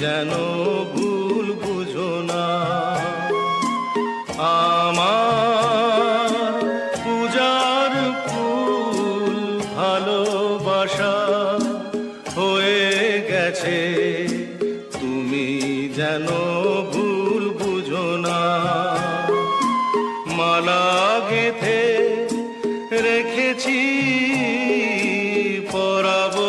যেন ভুল বুঝো না। আমার পূজার ফুল ভালোবাসা হয়ে গেছে। তুমি যেন ভুল বুঝো না। মালা গেথে রেখেছি, পরাবো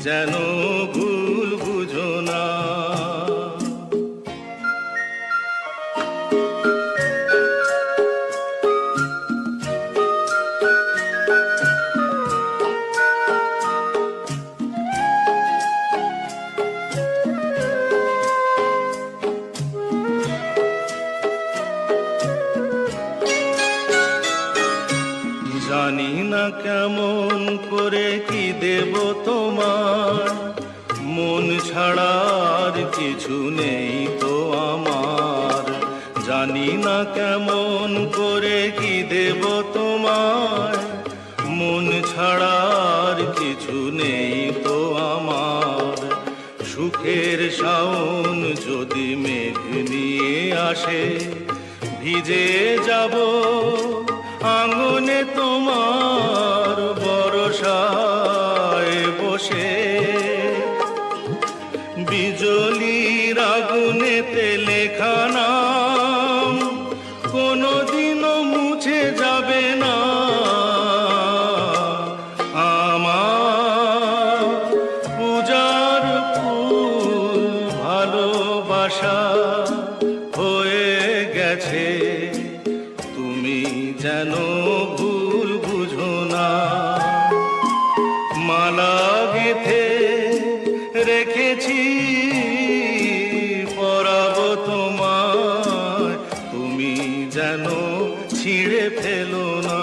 যেন না কেমন করে কি দেব তোমার? মন ছাড়ার কিছু নেই তো আমার। জানি না কেমন করে কি দেব তোমার। মন ছাড়ার কিছু নেই তো আমার। সুখের শাওন যদি মেঘ নিয়ে আসে, ভিজে যাব। আঙনে তোমার বরসায় বসে। বিজলির আগুনেতে লেখা নাম কোনোদিনও মুছে যাবে না। আমার পূজার ভালোবাসা হয়ে গেছে, তুমি যেন ভুল বুঝো না। মালা গেথে রেখেছি পরাব তোমায়। তুমি যেন ছিঁড়ে ফেলো না।